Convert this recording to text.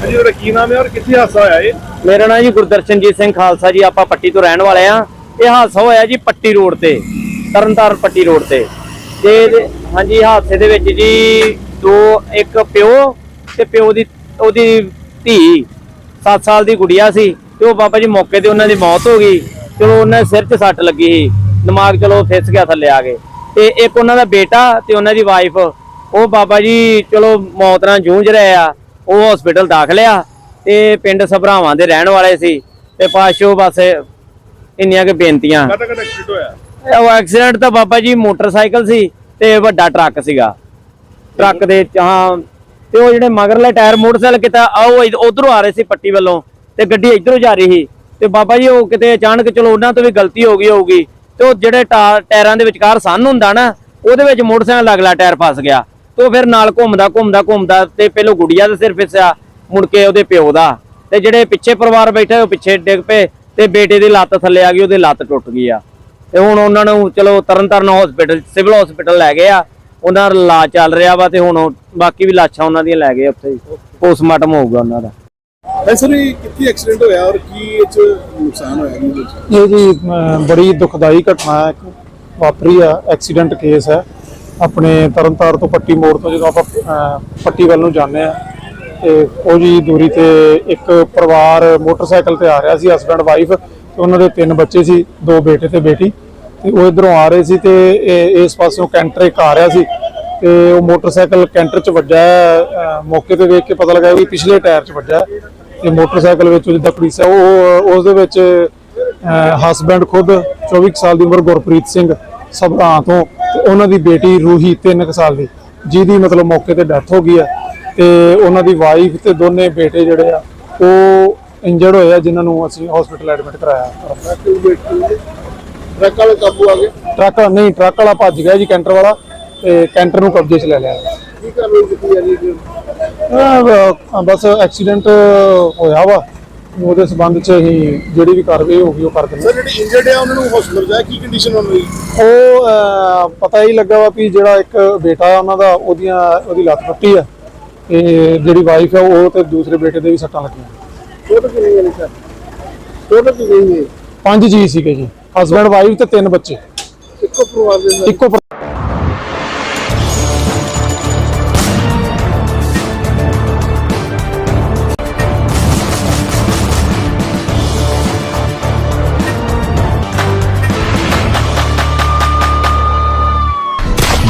ਹਾਂਜੀ ਤੁਹਾਡਾ ਕੀ ਨਾਮ ਹੈ ਔਰ ਕਿੱਥੇ ਹਾਦਸਾ ਹੋਇਆ ਇਹ? ਮੇਰਾ ਨਾਮ ਜੀ ਗੁਰਦਰਸ਼ਨਜੀਤ ਸਿੰਘ ਖਾਲਸਾ ਜੀ, ਆਪਾਂ ਪੱਟੀ ਤੋਂ ਰਹਿਣ ਵਾਲੇ ਆ ਇਹ ਹਾਦਸਾ ਹੋਇਆ ਜੀ ਪੱਟੀ ਰੋਡ ਤੇ, ਤਰਨਤਾਰਨ ਪੱਟੀ ਰੋਡ ਤੇ। ਤੇ ਹਾਂਜੀ ਹਾਦਸੇ ਦੇ ਵਿੱਚ ਜੀ ਦੋ, ਇੱਕ ਪਿਓ ਤੇ ਪਿਓ ਦੀ, ਉਹਦੀ ਧੀ 7 ਸਾਲ ਦੀ ਗੁੜੀਆ ਸੀ। ਤੇ ਉਹ ਬਾਬਾ ਜੀ ਮੌਕੇ ਤੇ ਉਹਨਾਂ ਦੀ ਮੌਤ ਹੋ ਗਈ। ਚਲੋ ਉਹਨਾਂ ਦੇ ਸਿਰ 'ਚ ਸੱਟ ਲੱਗੀ ਸੀ। ਦਿਮਾਗ ਚਲੋ ਫਿਸ ਗਿਆ ਥੱਲੇ ਆ ਕੇ। ਤੇ ਇੱਕ ਉਹਨਾਂ ਦਾ ਬੇਟਾ ਤੇ ਉਹਨਾਂ ਦੀ ਵਾਈਫ ਉਹ ਬਾਬਾ ਜੀ ਚਲੋ ਮੌਤ ਨਾਲ ਜੂਝ ਰਹੇ ਆ। ਉਹ ਹਸਪੀਟਲ ਦਾਖਲ ਆ ਤੇ ਪਿੰਡ ਸਭਰਾਵਾਂ ਦੇ ਰਹਿਣ ਵਾਲੇ ਸੀ ਤੇ ਪਾਸ਼ੋ ਬਸ ਇੰਨੀਆਂ ਕਿ ਬੇਨਤੀਆਂ। ਕਦਾ ਕਦਾ ਐਕਸੀਡੈਂਟ ਹੋਇਆ? ਉਹ ਐਕਸੀਡੈਂਟ ਤਾਂ ਬਾਬਾ ਜੀ ਮੋਟਰਸਾਈਕਲ ਸੀ ਤੇ ਵੱਡਾ ਟਰੱਕ ਸੀਗਾ। ਟਰੱਕ ਦੇ ਚ- ਹਾਂ ਤੇ ਉਹ ਜਿਹੜੇ ਮਗਰਲੇ ਟਾਇਰ ਮੋਟਰਸਾਈਕਲ ਕਿਤਾ ਆਓ ਉਧਰੋਂ ਆ ਰਹੇ ਸੀ ਪੱਟੀ ਵੱਲੋਂ ਤੇ ਗੱਡੀ ਇਧਰੋਂ ਜਾ ਰਹੀ ਸੀ। ਤੇ ਬਾਬਾ ਜੀ ਉਹ ਕਿਤੇ ਅਚਾਨਕ ਚਲੋ ਉਹਨਾਂ ਤੋਂ ਵੀ ਗਲਤੀ ਹੋ ਗਈ ਹੋਊਗੀ ਤੇ ਉਹ ਜਿਹੜੇ ਟਾਇਰਾਂ ਦੇ ਵਿਚਕਾਰ ਸੰਨ ਹੁੰਦਾ ਨਾ ਉਹਦੇ ਵਿੱਚ ਮੋਟਰਸਾਈਕਲ ਅਗਲਾ ਟਾਇਰ ਫਸ ਗਿਆ। ਤੇ ਫਿਰ ਨਾਲ ਘੁੰਮਦਾ ਘੁੰਮਦਾ ਘੁੰਮਦਾ ਤੇ ਪਹਿਲੋਂ ਗੁੜੀਆ ਦੇ ਸਿਰ ਫਿਸਿਆ ਮੁੜ ਕੇ ਉਹਦੇ ਪਿਓ ਦਾ। ਤੇ ਜਿਹੜੇ ਪਿੱਛੇ ਪਰਿਵਾਰ ਬੈਠੇ ਉਹ ਪਿੱਛੇ ਡਿੱਗ ਪਏ ਤੇ ਬੇਟੇ ਦੀ ਲੱਤ ਥੱਲੇ ਆ ਗਈ ਉਹਦੀ ਲੱਤ ਟੁੱਟ ਗਈ ਆ। ਤੇ ਹੁਣ ਉਹਨਾਂ ਨੂੰ ਚਲੋ ਤਰਨਤਾਰਨ ਹਸਪੀਟਲ ਸਿਵਲ ਹਸਪੀਟਲ ਲੈ ਗਏ ਆ। ਉਹਨਾਂ ਦਾ ਇਲਾਜ ਚੱਲ ਰਿਹਾ ਵਾ ਤੇ ਹੁਣ ਬਾਕੀ ਵੀ ਲਾਸ਼ਾਂ ਉਹਨਾਂ ਦੀਆਂ ਲੈ ਗਏ ਉੱਥੇ ਪੋਸਟਮਾਰਟਮ ਹੋਊਗਾ ਉਹਨਾਂ ਦਾ। ਨਹੀਂ ਕਿੱਥੇ ਐਕਸੀਡੈਂਟ ਹੋਇਆ ਔਰ ਕੀ ਇਹ ਚ ਨੁਕਸਾਨ ਹੋਇਆ ਇਹ ਜੀ ਬੜੀ ਦੁਖਦਾਈ ਘਟਨਾ ਹੈ। ਇੱਕ ਵਾਪਰੀ ਆ ਐਕਸੀਡੈਂਟ ਕੇਸ ਹੈ। ਆਪਣੇ ਤਰਨਤਾਰ ਤੋਂ ਪੱਟੀ ਮੋੜ ਤੋਂ ਜਦੋਂ ਆਪਾਂ ਪੱਟੀ ਵੱਲ ਨੂੰ ਜਾਂਦੇ ਆ ਤੇ ਉਹ ਜੀ ਦੂਰੀ ਤੇ ਇੱਕ ਪਰਿਵਾਰ ਮੋਟਰਸਾਈਕਲ ਤੇ ਆ ਰਿਹਾ ਸੀ ਹਸਬੰਡ ਵਾਈਫ ਤੇ ਉਹਨਾਂ ਦੇ ਤਿੰਨ ਬੱਚੇ ਸੀ, ਦੋ ਬੇਟੇ ਤੇ ਬੇਟੀ, ਤੇ ਉਹ ਇਧਰੋਂ ਆ ਰਹੇ ਸੀ ਤੇ ਇਹ- ਇਸ ਪਾਸਿਓਂ ਕੈਂਟਰ ਇੱਕ ਆ ਰਿਹਾ ਸੀ, ਤੇ ਉਹ ਮੋਟਰਸਾਈਕਲ ਕੈਂਟਰ 'ਚ ਵੱਜਾ ਮੌਕੇ ਤੇ ਵੇਖ ਕੇ ਪਤਾ ਲੱਗਾ ਵੀ ਪਿਛਲੇ ਟਾਇਰ 'ਚ ਵੱਜਾ ਹੈ ਤੇ ਮੋਟਰਸਾਈਕਲ ਵਿੱਚ ਜਿੱਦਾਂ ਉਹਦੀ ਹੈ, ਉਹ ਉਸ ਦੇ ਵਿੱਚ ਹਸਬੰਡ ਖੁਦ 24 ਕੁ ਸਾਲ ਦੀ ਉਮਰ ਗੁਰਪ੍ਰੀਤ ਸਿੰਘ, ਸਭਰਾਂ ਤੋਂ ਉਹਨਾਂ ਦੀ ਬੇਟੀ ਰੂਹੀ 3 ਕੁ ਸਾਲ ਦੀ ਜਿਹਦੀ ਮਤਲਬ ਮੌਕੇ ਤੇ ਡੈਥ ਹੋ ਗਈ ਹੈ ਤੇ ਉਹਨਾਂ ਦੀ ਵਾਈਫ ਤੇ ਦੋਨੇ ਬੇਟੇ ਜਿਹੜੇ ਆ ਉਹ ਇੰਜਰਡ ਹੋਏ ਆ ਜਿਨ੍ਹਾਂ ਨੂੰ ਅਸੀਂ ਹਸਪੀਟਲ ਐਡਮਿਟ ਕਰਾਇਆ। ਟਰੱਕ ਵਾਲੇ ਕਾਬੂ ਆ ਗਏ? ਟਰੱਕ ਨਹੀਂ ਟਰੱਕ ਵਾਲਾ ਭੱਜ ਗਿਆ ਜੀ ਕੈਂਟਰ ਵਾਲਾ ਤੇ ਕੈਂਟਰ ਨੂੰ ਕਬਜ਼ੇ 'ਚ ਲੈ ਲਿਆ। ਕੀ ਕਾਰਵਾਈ ਕੀਤੀ ਜਾ ਰਹੀ ਹੈ ਅਹ ਬਸ ਐਕਸੀਡੈਂਟ ਹੋਇਆ ਵਾ। ਉਹਦੇ ਸਬੰਧ 'ਚ ਅਸੀਂ ਜਿਹੜੀ ਵੀ ਕਾਰਵਾਈ ਹੋਊਗੀ ਉਹ ਕਰ ਦਿੰਦੇ ਸਰ ਜਿਹੜੇ ਇੰਜਰਡ ਆ ਉਹਨਾਂ ਨੂੰ ਹਸਪੀਟਲ ਜਾਇਆ ਕੀ ਕੰਡੀਸ਼ਨ ਉਹਨਾਂ ਦੀ? ਉਹ ਅਹ, ਪਤਾ ਹੀ ਲੱਗਾ ਵਾ ਵੀ ਜਿਹੜਾ ਇੱਕ ਬੇਟਾ ਆ ਉਹਨਾਂ ਦਾ ਉਹਦੀਆਂ ਉਹਦੀ ਲੱਤ ਟੁੱਟੀ ਆ। ਤੇ ਜਿਹੜੀ ਵਾਈਫ ਆ ਉਹ ਤੇ ਦੂਸਰੇ ਬੇਟੇ ਦੇ ਵੀ ਸੱਟਾਂ ਲੱਗੀਆਂ। ਟੋਟਲ ਕਿੰਨੇ ਜਣੇ ਸਰ? ਟੋਟਲ ਕਿੰਨੇ ਨੇ ਪੰਜ ਜੀ ਸੀਗੇ ਜੀ। ਹਸਬੰਡ ਵਾਈਫ ਤੇ ਤਿੰਨ ਬੱਚੇ। ਇੱਕੋ ਪਰਿਵਾਰ ਦੇ ਇੱਕੋ ਪਰ-